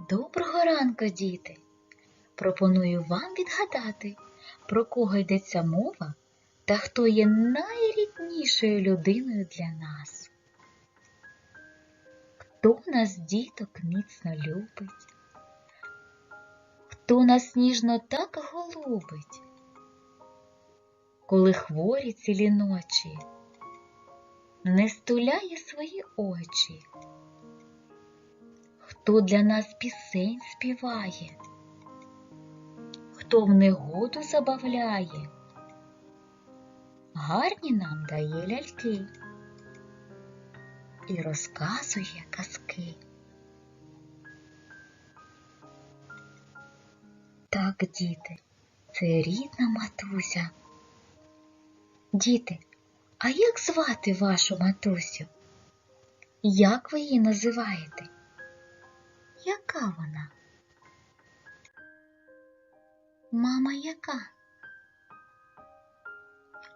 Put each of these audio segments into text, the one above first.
Доброго ранку, діти! Пропоную вам відгадати, про кого йдеться мова та хто є найріднішою людиною для нас. Хто нас діток міцно любить? Хто нас ніжно так голубить, коли хворі цілі ночі, не стуляє свої очі? Хто для нас пісень співає, хто в негоду забавляє, гарні нам дає ляльки і розказує казки. Так, діти, це рідна матуся. Діти, а як звати вашу матусю? Як ви її називаєте? Яка вона? Мама яка?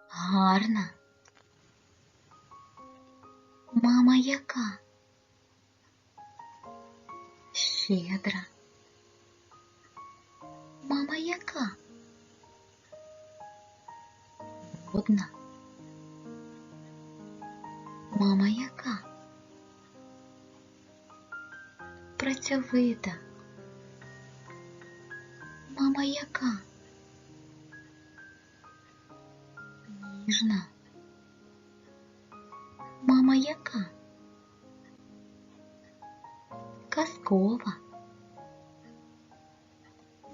Гарна. Мама яка? Щедра. Мама яка? Годна. Мама яка? Працьовита. Мама яка? Ніжна. Мама яка? Казкова.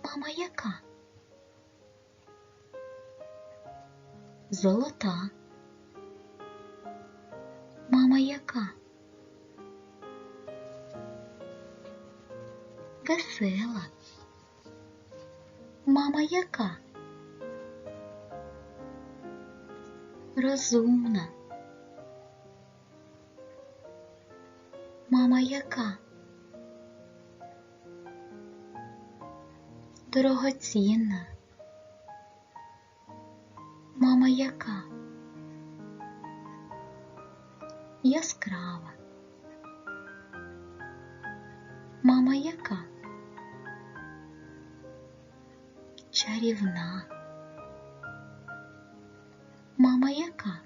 Мама яка? Золота. Мама яка? Весела. Мама яка? Розумна. Мама яка? Дорогоцінна. Мама яка? Яскрава. Мама яка? Чарівна. Мама яка?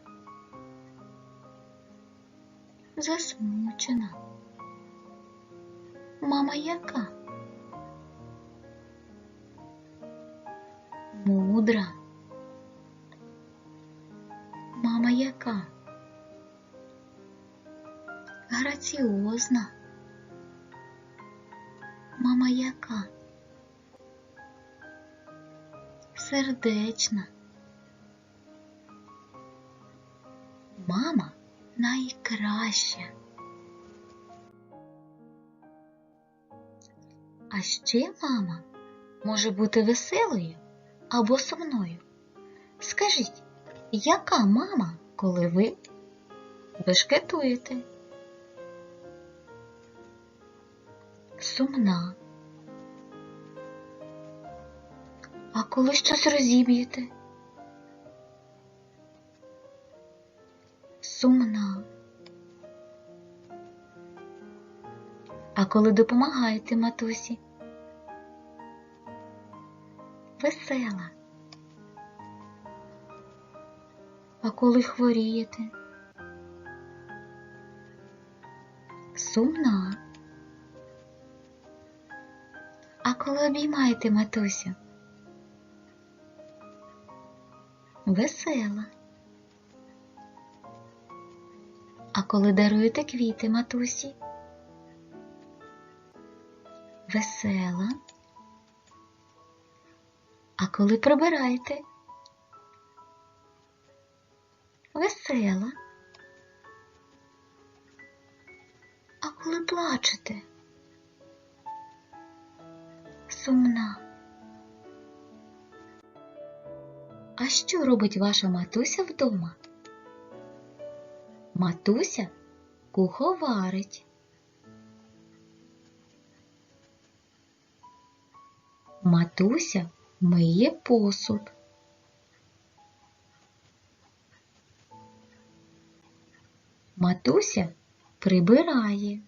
Засмучена. Мама яка? Мудра. Мама яка? Граціозна. Мама яка? Сердечна. Мама найкраща. А ще мама може бути веселою або сумною. Скажіть, яка мама, коли ви бешкетуєте? Сумна. А коли щось розіб'єте? Сумна. А коли допомагаєте матусі? Весела. А коли хворієте? Сумна. А коли обіймаєте матусю? Весела. А коли даруєте квіти матусі? Весела. А коли прибираєте? Весела. А коли плачете? Сумна. А що робить ваша матуся вдома? Матуся куховарить. Матуся миє посуд. Матуся прибирає.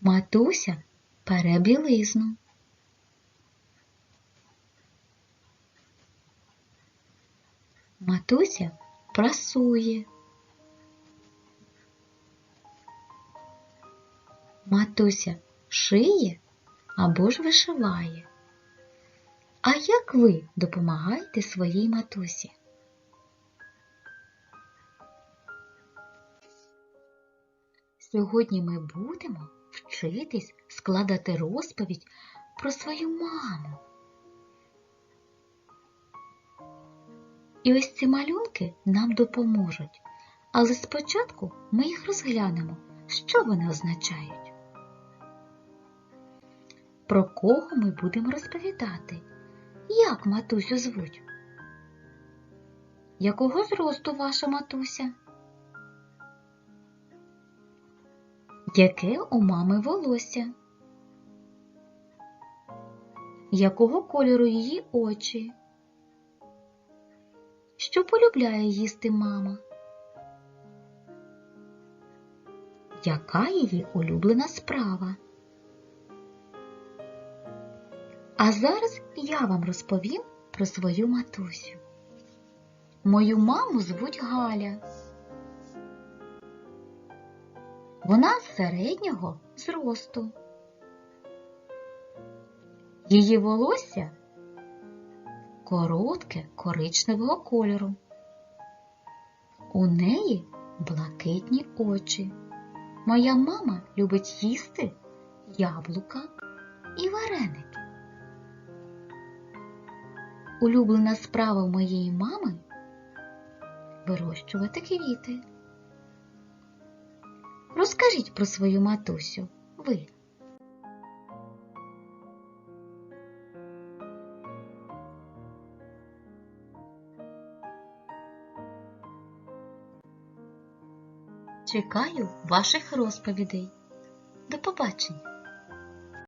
Матуся пере білизну. Матуся прасує. Матуся шиє або ж вишиває. А як ви допомагаєте своїй матусі? Сьогодні ми будемо вчитись складати розповідь про свою маму. І ось ці малюнки нам допоможуть. Але спочатку ми їх розглянемо, що вони означають. Про кого ми будемо розповідати? Як матусю звуть? Якого зросту ваша матуся? Яке у мами волосся? Якого кольору її очі? Що полюбляє їсти мама? Яка її улюблена справа? А зараз я вам розповім про свою матусю. Мою маму звуть Галя. Вона середнього зросту. Її волосся коротке коричневого кольору. У неї блакитні очі. Моя мама любить їсти яблука і вареники. Улюблена справа моєї мами вирощувати квіти. Розкажіть про свою матусю ви. Чекаю ваших розповідей. До побачення!